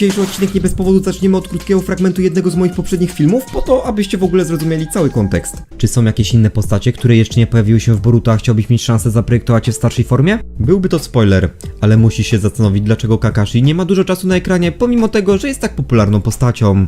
Dzisiejszy odcinek nie bez powodu zaczniemy od krótkiego fragmentu jednego z moich poprzednich filmów, po to, abyście w ogóle zrozumieli cały kontekst. Czy są jakieś inne postacie, które jeszcze nie pojawiły się w Boruto, a chciałbyś mieć szansę zaprojektować je w starszej formie? Byłby to spoiler, ale musisz się zastanowić, dlaczego Kakashi nie ma dużo czasu na ekranie, pomimo tego, że jest tak popularną postacią.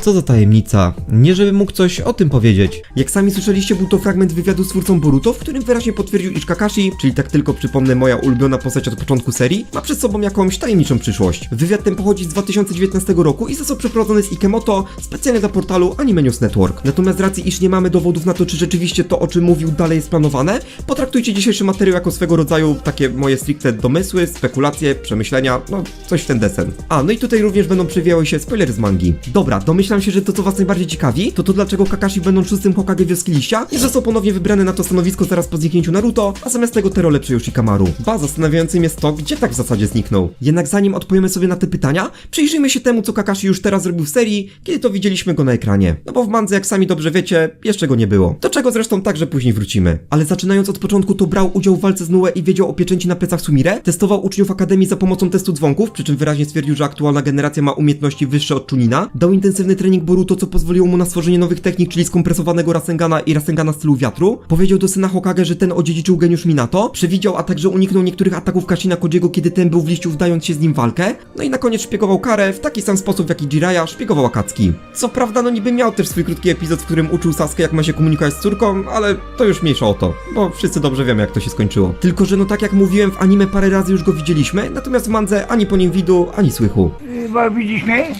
Co za tajemnica? Nie żebym mógł coś o tym powiedzieć. Jak sami słyszeliście, był to fragment wywiadu z twórcą Boruto, w którym wyraźnie potwierdził, iż Kakashi, czyli tak tylko przypomnę moja ulubiona postać od początku serii, ma przed sobą jakąś tajemniczą przyszłość. Wywiad ten pochodzi z 2019 roku i został przeprowadzony z Ikemoto specjalnie dla portalu Anime News Network. Natomiast z racji, iż nie mamy dowodów na to, czy rzeczywiście to, o czym mówił, dalej jest planowane, potraktujcie dzisiejszy materiał jako swego rodzaju takie moje stricte domysły, spekulacje, przemyślenia, no coś w ten desen. A, no i tutaj również będą przewijały się spoilery z mangi. Dobra, domyślam się, że to co was najbardziej ciekawi, to to dlaczego Kakashi będąc szóstym Hokage wioski liścia nie został ponownie wybrany na to stanowisko zaraz po zniknięciu Naruto, a zamiast tego tę rolę przejął Shikamaru. Ba, zastanawiającym jest to, gdzie tak w zasadzie zniknął. Jednak zanim odpowiemy sobie na te pytania, przyjrzyjmy się temu, co Kakashi już teraz zrobił w serii, kiedy to widzieliśmy go na ekranie. No bo w mandze, jak sami dobrze wiecie, jeszcze go nie było. Do czego zresztą także później wrócimy. Ale zaczynając od początku, to brał udział w walce z Nue i wiedział o pieczęci na plecach Sumire, testował uczniów Akademii za pomocą testu dzwonków, przy czym wyraźnie stwierdził, że aktualna generacja ma umiejętności wyższe od Chunina, dał intensywny trening Boruto, co pozwoliło mu na stworzenie nowych technik, czyli skompresowanego Rasengana i Rasengana stylu wiatru, powiedział do syna Hokage, że ten odziedziczył geniusz Minato, przewidział, a także uniknął niektórych ataków Kashina Kojiego, kiedy ten był w liściu wdając się z nim walkę, no i na koniec karę w taki sam sposób, w jaki Jiraiya szpiegował Akatsuki. Co prawda, no niby miał też swój krótki epizod, w którym uczył Sasuke, jak ma się komunikować z córką, ale to już mniejsza o to, bo wszyscy dobrze wiemy, jak to się skończyło. Tylko, że no tak jak mówiłem, w anime parę razy już go widzieliśmy, natomiast w mandze ani po nim widu, ani słychu.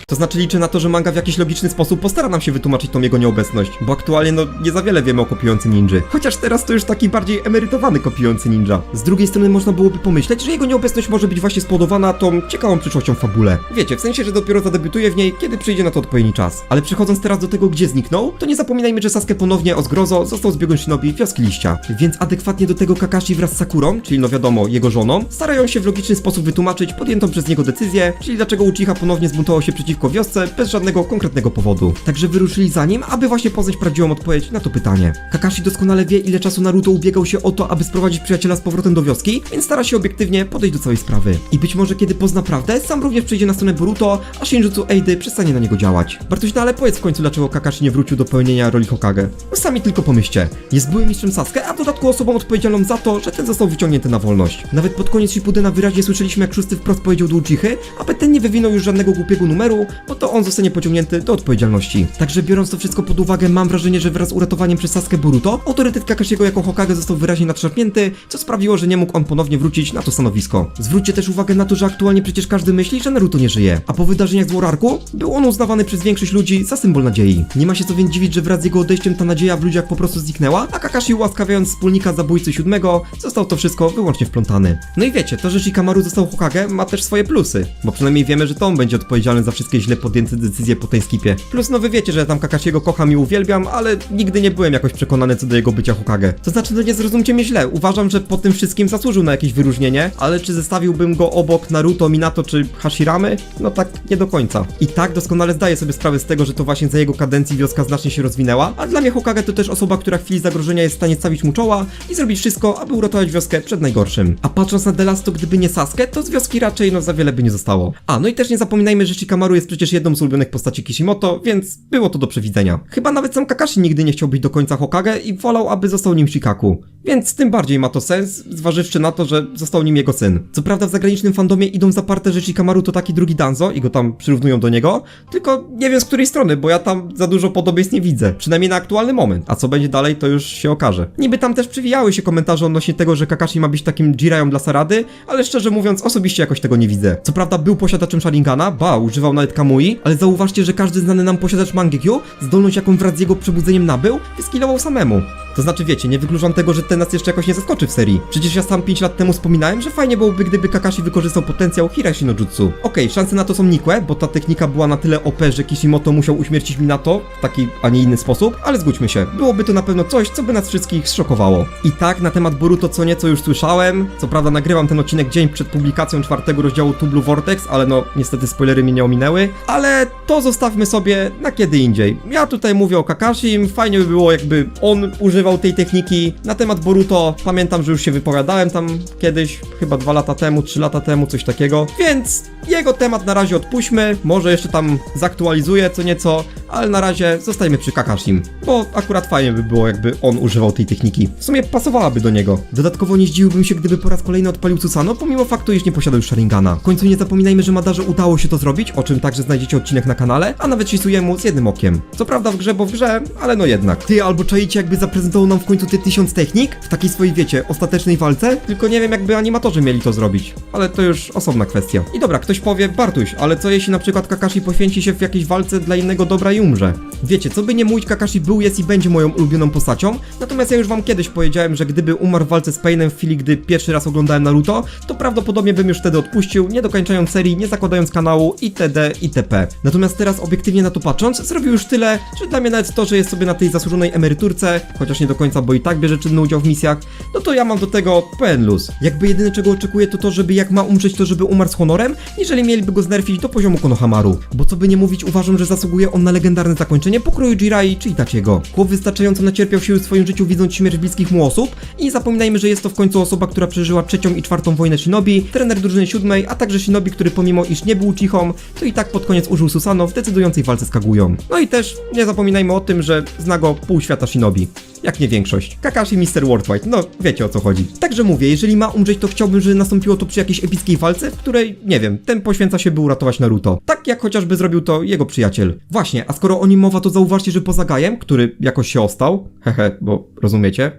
To znaczy liczę na to, że manga w jakiś logiczny sposób postara nam się wytłumaczyć tą jego nieobecność, bo aktualnie no nie za wiele wiemy o kopiującym ninży. Chociaż teraz to już taki bardziej emerytowany kopiujący ninja. Z drugiej strony można byłoby pomyśleć, że jego nieobecność może być właśnie spowodowana tą ciekawą przyszłością fabule. Wiecie, w sensie, że dopiero zadebiutuje w niej, kiedy przyjdzie na to odpowiedni czas. Ale przechodząc teraz do tego, gdzie zniknął, to nie zapominajmy, że Sasuke ponownie o zgrozo został zbiegłym shinobi wioski liścia. Więc adekwatnie do tego Kakashi wraz z Sakurą, czyli no wiadomo, jego żoną, starają się w logiczny sposób wytłumaczyć podjętą przez niego decyzję, czyli dlaczego Uchiha ponownie zbuntował się przeciwko wiosce bez żadnego konkretnego powodu. Także wyruszyli za nim, aby właśnie poznać prawdziwą odpowiedź na to pytanie. Kakashi doskonale wie, ile czasu Naruto ubiegał się o to, aby sprowadzić przyjaciela z powrotem do wioski, więc stara się obiektywnie podejść do całej sprawy. I być może kiedy pozna prawdę, sam również przyjdzie na stronę Boruto, a Shinjutsu Eidy przestanie na niego działać. Bartuś, no ale powiedz w końcu, dlaczego Kakashi nie wrócił do pełnienia roli Hokage. No sami tylko pomyślcie. Jest byłym mistrzem Sasuke, a w dodatku osobą odpowiedzialną za to, że ten został wyciągnięty na wolność. Nawet pod koniec Shippudena wyraźnie słyszeliśmy, jak szósty wprost powiedział do Uchichy, aby ten nie wywinął już żadnego głupiego numeru, bo to on zostanie pociągnięty do odpowiedzialności. Także biorąc to wszystko pod uwagę, mam wrażenie, że wraz z uratowaniem przez Sasuke Boruto, autorytet Kakashiego jako Hokage został wyraźnie nadszarpnięty, co sprawiło, że nie mógł on ponownie wrócić na to stanowisko. Zwróćcie też uwagę na to, że aktualnie przecież każdy myśli, że Naruto nie żyje, a po wydarzeniach z War Arku był on uznawany przez większość ludzi za symbol nadziei. Nie ma się co więc dziwić, że wraz z jego odejściem ta nadzieja w ludziach po prostu zniknęła, a Kakashi ułaskawiając wspólnika zabójcy siódmego, został to wszystko wyłącznie wplątany. No i wiecie, to, że Shikamaru został Hokage ma też swoje plusy, bo przynajmniej wiemy, że to on będzie odpowiedzialny za wszystkie źle podjęte decyzje po tej skipie. Plus no wy wiecie, że ja tam Kakashiego kocham i uwielbiam, ale nigdy nie byłem jakoś przekonany co do jego bycia Hokage. To znaczy, no nie zrozumcie mnie źle, uważam, że po tym wszystkim zasłużył na jakieś wyróżnienie, ale czy zestawiłbym go obok Naruto, Minato czy Hashiramy? No tak nie do końca. I tak doskonale zdaję sobie sprawę z tego, że to właśnie za jego kadencji wioska znacznie się rozwinęła, a dla mnie Hokage to też osoba, która w chwili zagrożenia jest w stanie stawić mu czoła i zrobić wszystko, aby uratować wioskę przed najgorszym. A patrząc na The to gdyby nie Sasuke, to z wioski raczej no za wiele by nie zostało. A, no i też nie zapominajmy, że Shikamaru jest przecież jedną z ulubionych postaci Kishimoto, więc było to do przewidzenia. Chyba nawet sam Kakashi nigdy nie chciał być do końca Hokage i wolał, aby został nim Shikaku. Więc tym bardziej ma to sens, zważywszy na to, że został nim jego syn. Co prawda w zagranicznym fandomie idą zaparte, że Shikamaru to taki drugi Danzo i go tam przyrównują do niego, tylko nie wiem z której strony, bo ja tam za dużo podobieństw nie widzę. Przynajmniej na aktualny moment. A co będzie dalej, to już się okaże. Niby tam też przewijały się komentarze odnośnie tego, że Kakashi ma być takim Jiraią dla Sarady, ale szczerze mówiąc, osobiście jakoś tego nie widzę. Co prawda był posiadaczem Sharingana, ba, używał nawet Kamui, ale zauważcie, że każdy znany nam posiadacz Mangekyo, zdolność jaką wraz z jego przebudzeniem nabył, wyskilował samemu. To znaczy wiecie, nie wykluczam tego, że ten nas jeszcze jakoś nie zaskoczy w serii. Przecież ja sam 5 lat temu wspominałem, że fajnie byłoby, gdyby Kakashi wykorzystał potencjał Hirashi no Jutsu. Okej, szanse na to są nikłe, bo ta technika była na tyle OP, że Kishimoto musiał uśmiercić Minato w taki, a nie inny sposób, ale zgódźmy się, byłoby to na pewno coś, co by nas wszystkich zszokowało. I tak, na temat Boruto co nieco już słyszałem, co prawda nagrywam ten odcinek dzień przed publikacją czwartego rozdziału Tublu Vortex, ale no, niestety te spoilery mnie nie ominęły, ale to zostawmy sobie na kiedy indziej. Ja tutaj mówię o Kakashim, fajnie by było jakby on używał tej techniki. Na temat Boruto pamiętam, że już się wypowiadałem tam kiedyś, chyba dwa lata temu, trzy lata temu, coś takiego, więc jego temat na razie odpuśćmy, może jeszcze tam zaktualizuję co nieco, ale na razie zostajmy przy Kakashim, bo akurat fajnie by było jakby on używał tej techniki. W sumie pasowałaby do niego. Dodatkowo nie zdziwiłbym się, gdyby po raz kolejny odpalił Susano, pomimo faktu, iż nie posiada już Sharingana. W końcu nie zapominajmy, że Madarze udało się to zrobić, o czym także znajdziecie odcinek na kanale, a nawet Shisuyemu z jednym okiem. Co prawda w grze, bo w grze, ale no jednak. Ty albo czaicie jakby zaprezentował nam w końcu te tysiąc technik w takiej swojej, wiecie, ostatecznej walce, tylko nie wiem jakby animatorzy mieli to zrobić. Ale to już osobna kwestia. I dobra, ktoś powie, Bartuś, ale co jeśli na przykład Kakashi poświęci się w jakiejś walce dla innego dobra i umrze? Wiecie, co by nie mówić, Kakashi był, jest i będzie moją ulubioną postacią, natomiast ja już wam kiedyś powiedziałem, że gdyby umarł w walce z Painem w chwili, gdy pierwszy raz oglądałem Naruto, to prawdopodobnie bym już wtedy odpuścił, nie dokończając serii, nie zakładając kanału itd. itp. Natomiast teraz obiektywnie na to patrząc, zrobił już tyle, że dla mnie nawet to, że jest sobie na tej zasłużonej emeryturce, chociaż nie do końca, bo i tak bierze czynny udział w misjach, no to ja mam do tego pełen luz. Jakby jedyne czego oczekuję to to, żeby jak ma umrzeć, to żeby umarł z honorem, jeżeli mieliby go znerfić do poziomu Konohamaru. Bo co by nie mówić, uważam, że zasługuje on na legendarne zakończenie pokroju Jirai czy Itachiego. Chłop wystarczająco nacierpiał siły w swoim życiu widząc śmierć bliskich mu osób i nie zapominajmy, że jest to w końcu osoba, która przeżyła trzecią i czwartą wojnę Shinobi, trener drużyny siódmej, a także Shinobi, który pomimo iż nie był cichą, to i tak pod koniec użył Susano w decydującej walce z Kagują. No i też nie zapominajmy o tym, że zna go pół świata Shinobi jak nie większość. Kakashi Mr. Worldwide, no wiecie o co chodzi. Także mówię, jeżeli ma umrzeć, to chciałbym, żeby nastąpiło to przy jakiejś epickiej walce, w której, nie wiem, ten poświęca się, by uratować Naruto. Tak jak chociażby zrobił to jego przyjaciel. Właśnie, a skoro o nim mowa, to zauważcie, że poza Gajem, który jakoś się ostał, hehe, bo rozumiecie,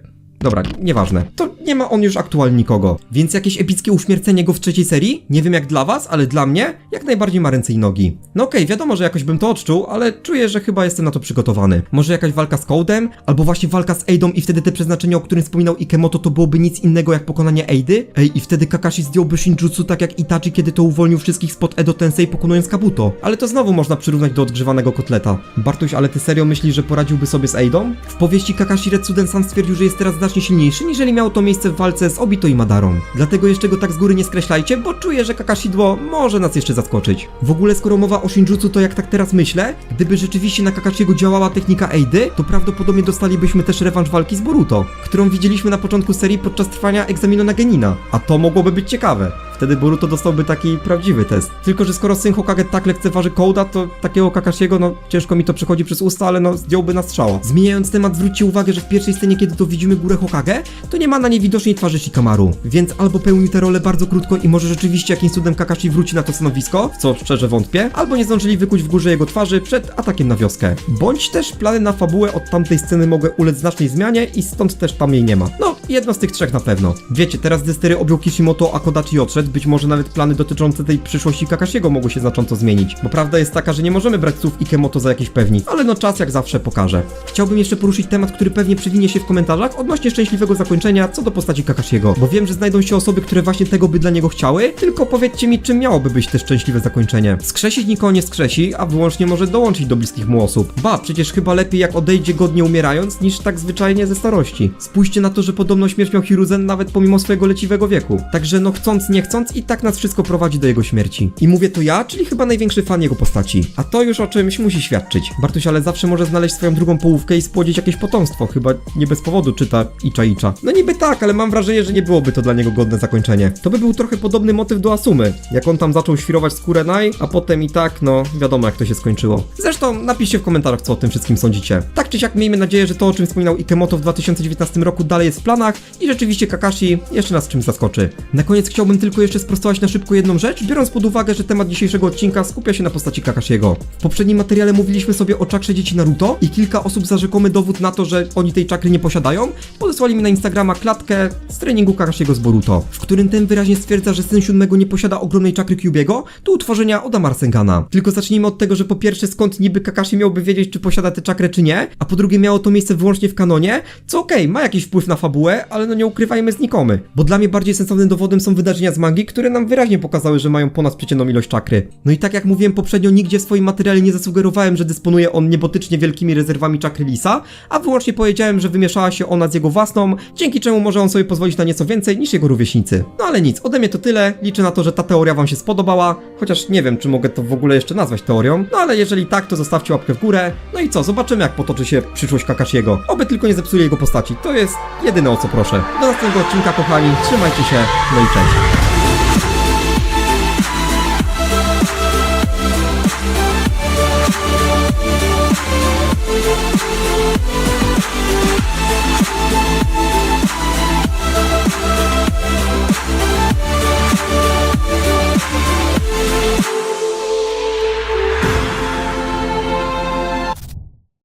Dobra, nieważne. To nie ma on już aktualnie nikogo. Więc jakieś epickie uśmiercenie go w trzeciej serii? Nie wiem jak dla was, ale dla mnie jak najbardziej ma ręce i nogi. No okej, wiadomo, że jakoś bym to odczuł, ale czuję, że chyba jestem na to przygotowany. Może jakaś walka z Coldem? Albo właśnie walka z Eidą i wtedy te przeznaczenie, o którym wspominał Ikemoto, to byłoby nic innego jak pokonanie Eidy? Ej, i wtedy Kakashi zdjąłby Shinjutsu tak jak Itachi, kiedy to uwolnił wszystkich spod Edo Tensei pokonując Kabuto. Ale to znowu można przyrównać do odgrzewanego kotleta. Bartuś, ale ty serio myślisz, że poradziłby sobie z Eidą? W powieści Kakashi Retsuden sam stwierdził, że jest teraz znacznie silniejszy, niżeli miało to miejsce w walce z Obito i Madarą. Dlatego jeszcze go tak z góry nie skreślajcie, bo czuję, że Kakashidło może nas jeszcze zaskoczyć. W ogóle skoro mowa o Shinjutsu, to jak tak teraz myślę, gdyby rzeczywiście na Kakashiego działała technika Eidy, to prawdopodobnie dostalibyśmy też rewanż walki z Boruto, którą widzieliśmy na początku serii podczas trwania egzaminu na Genina. A to mogłoby być ciekawe. Wtedy Boruto dostałby taki prawdziwy test. Tylko, że skoro syn Hokage tak lekceważy Kołda, to takiego Kakashiego, no ciężko mi to przechodzi przez usta, ale no zdjąłby na strzała. Zmieniając temat, zwróćcie uwagę, że w pierwszej scenie, kiedy to widzimy górę Hokage, to nie ma na niej widocznej twarzy Shikamaru. Więc albo pełni tę rolę bardzo krótko i może rzeczywiście jakimś cudem Kakashi wróci na to stanowisko, w co szczerze wątpię, albo nie zdążyli wykuć w górze jego twarzy przed atakiem na wioskę. Bądź też plany na fabułę od tamtej sceny mogły ulec znacznej zmianie i stąd też tam jej nie ma. No, jedno z tych trzech na pewno. Wiecie, teraz gdy stery objął Kishimoto, a Kodachi odszedł, być może nawet plany dotyczące tej przyszłości Kakashiego mogły się znacząco zmienić. Bo prawda jest taka, że nie możemy brać słów Ikemoto za jakiś pewnik, ale no czas jak zawsze pokaże. Chciałbym jeszcze poruszyć temat, który pewnie przewinie się w komentarzach odnośnie szczęśliwego zakończenia co do postaci Kakashiego, bo wiem, że znajdą się osoby, które właśnie tego by dla niego chciały, tylko powiedzcie mi, czym miałoby być te szczęśliwe zakończenie. Skrzesić nikogo nie skrzesi, a wyłącznie może dołączyć do bliskich mu osób. Ba, przecież chyba lepiej jak odejdzie godnie umierając, niż tak zwyczajnie ze starości. Spójrzcie na to, że podobno śmierć miał Hiruzen nawet pomimo swojego leciwego wieku. Także no chcąc, nie chcąc i tak nas wszystko prowadzi do jego śmierci. I mówię to ja, czyli chyba największy fan jego postaci. A to już o czymś musi świadczyć. Bartuś ale zawsze może znaleźć swoją drugą połówkę i spłodzić jakieś potomstwo, chyba nie bez powodu czyta Icza Icza. No niby tak, ale mam wrażenie, że nie byłoby to dla niego godne zakończenie. To by był trochę podobny motyw do Asumy, jak on tam zaczął świrować skórę Nai, a potem i tak, no wiadomo jak to się skończyło. Zresztą napiszcie w komentarzach, co o tym wszystkim sądzicie. Tak czy siak miejmy nadzieję, że to o czym wspominał Ikemoto w 2019 roku dalej jest w planach i rzeczywiście Kakashi jeszcze nas czymś zaskoczy. Na koniec chciałbym tylko jeszcze sprostować na szybko jedną rzecz, biorąc pod uwagę, że temat dzisiejszego odcinka skupia się na postaci Kakashiego. W poprzednim materiale mówiliśmy sobie o czakrze dzieci Naruto i kilka osób za rzekomy dowód na to, że oni tej czakry nie posiadają, podesłali mi na Instagrama klatkę z treningu Kakashiego z Boruto, w którym ten wyraźnie stwierdza, że syn siódmego nie posiada ogromnej czakry Kyubiego do utworzenia Oda Marsengana. Tylko zacznijmy od tego, że po pierwsze skąd niby Kakashi miałby wiedzieć, czy posiada tę czakrę, czy nie, a po drugie miało to miejsce wyłącznie w kanonie, co okej, ma jakiś wpływ na fabułę, ale no nie ukrywajmy znikomy. Bo dla mnie bardziej sensownym dowodem są wydarzenia z mangi, które nam wyraźnie pokazały, że mają ponadprzeciętną ilość czakry. No i tak jak mówiłem poprzednio, nigdzie w swoim materiale nie zasugerowałem, że dysponuje on niebotycznie wielkimi rezerwami czakry Lisa, a wyłącznie powiedziałem, że wymieszała się ona z jego własną, dzięki czemu może on sobie pozwolić na nieco więcej niż jego rówieśnicy. No ale nic, ode mnie to tyle, liczę na to, że ta teoria wam się spodobała, chociaż nie wiem, czy mogę to w ogóle jeszcze nazwać teorią, no ale jeżeli tak, to zostawcie łapkę w górę, no i co, zobaczymy jak potoczy się przyszłość Kakashiego. Oby tylko nie zepsuli jego postaci, to jest jedyne o co proszę. Do następnego odcinka, kochani, trzymajcie się, no i cześć.